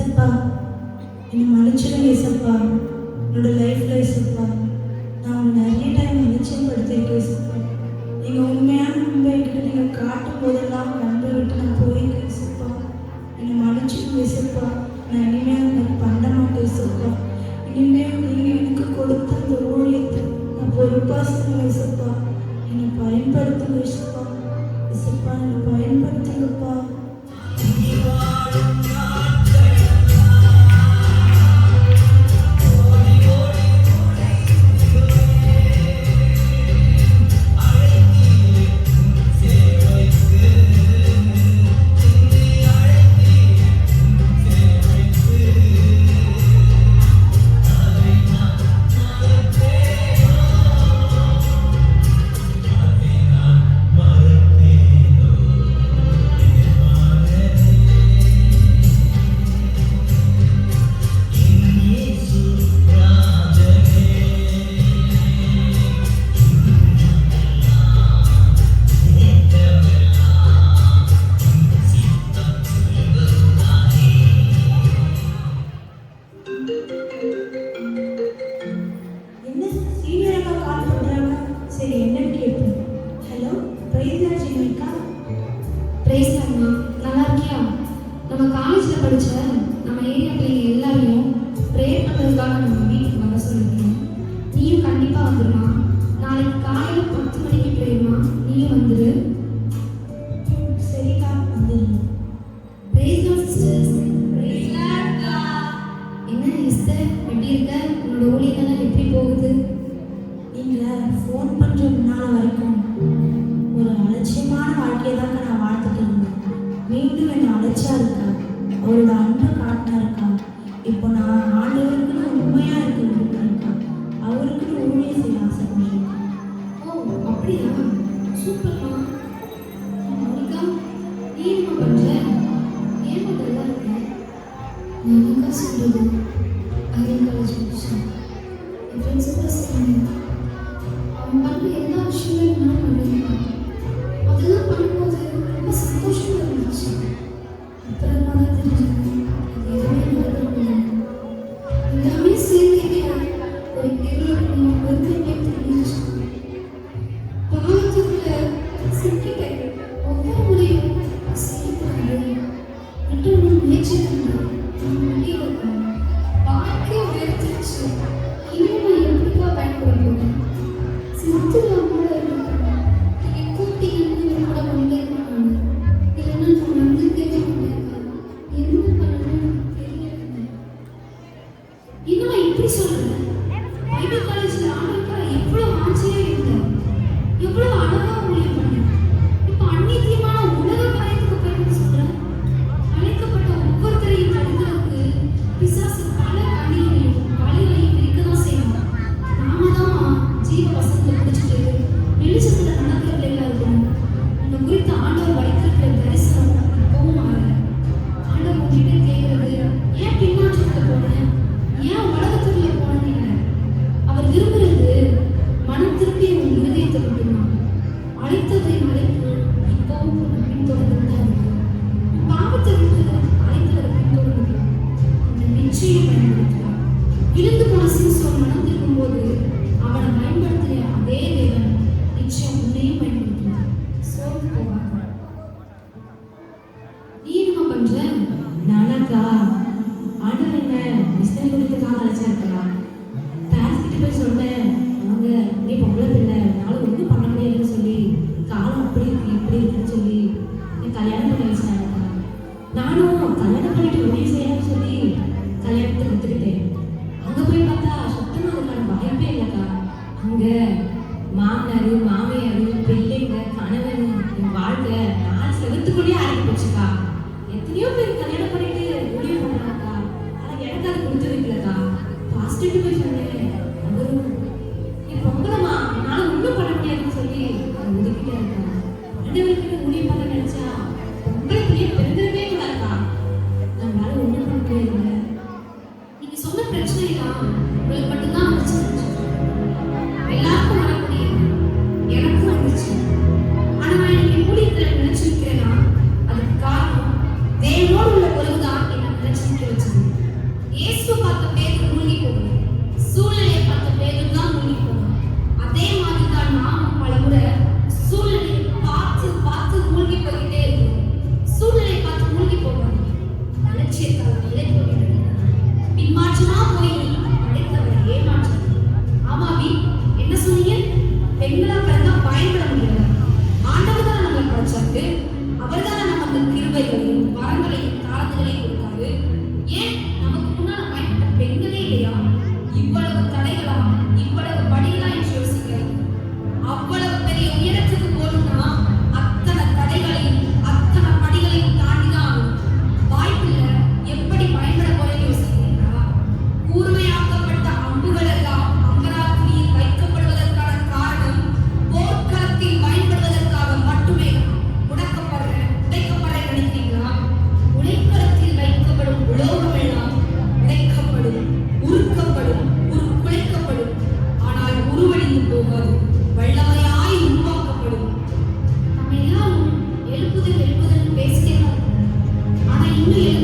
ஏசப்பா என்னை மன்னிச்சிடும் ஏசப்பா. என்னோட லைஃப்பில் ஏசப்பா நான் நிறைய டைம் நிச்சயப்படுத்தியிருக்கேன் ஏசப்பா. நீங்கள் உண்மையான உண்மை என்கிட்ட நீங்கள் காட்டும் போதெல்லாம் நம்பை விட்டு நான் போயிருக்கேன் ஏசப்பா. என்னை மன்னிச்சிடும் ஏசப்பா. நான் இனிமேல் எனக்கு பண்ண மாட்டேன் ஏசப்பா. இனிமேல் நீங்கள் எனக்கு கொடுத்த அந்த ஊழியத்தை நான் பொறுப்பாக சொல்லுவேன் ஏசப்பா. என்னை பயன்படுத்துங்க ஏசப்பா. ஏசப்பா என்னை பயன்படுத்துங்கப்பா. வாழ்க்கையதாக்க நான் வாழ்ந்துட்டு இருந்தேன். மீண்டும் என்னை அழைச்சா இருக்கா? அவரோட அன்பை காட்டினா இருக்கான் இப்போ நான் ஆண்டவருக்கு உண்மையாக இருக்க? விரும்புகிறேன் அவருக்கு ஊழியம் செய்ய ஆசைப்படுறேன் ஓ அப்படியா? சூப்பர்மா. மோனிகா நீ என்ன பண்ணுற முயற்சி பண்ணா வாழ்க்கையை உயர்த்திச்சு இழந்து போன சிம்சோன் மனம் திரும்பும் போது அவனை பயன்படுத்தின அதே தேவன் நிச்சயம் உன்னையும் பயன்படுத்தினார் சோர்ந்து போவாங்க நீ என்ன பண்ற? நடக்கா You Yeah.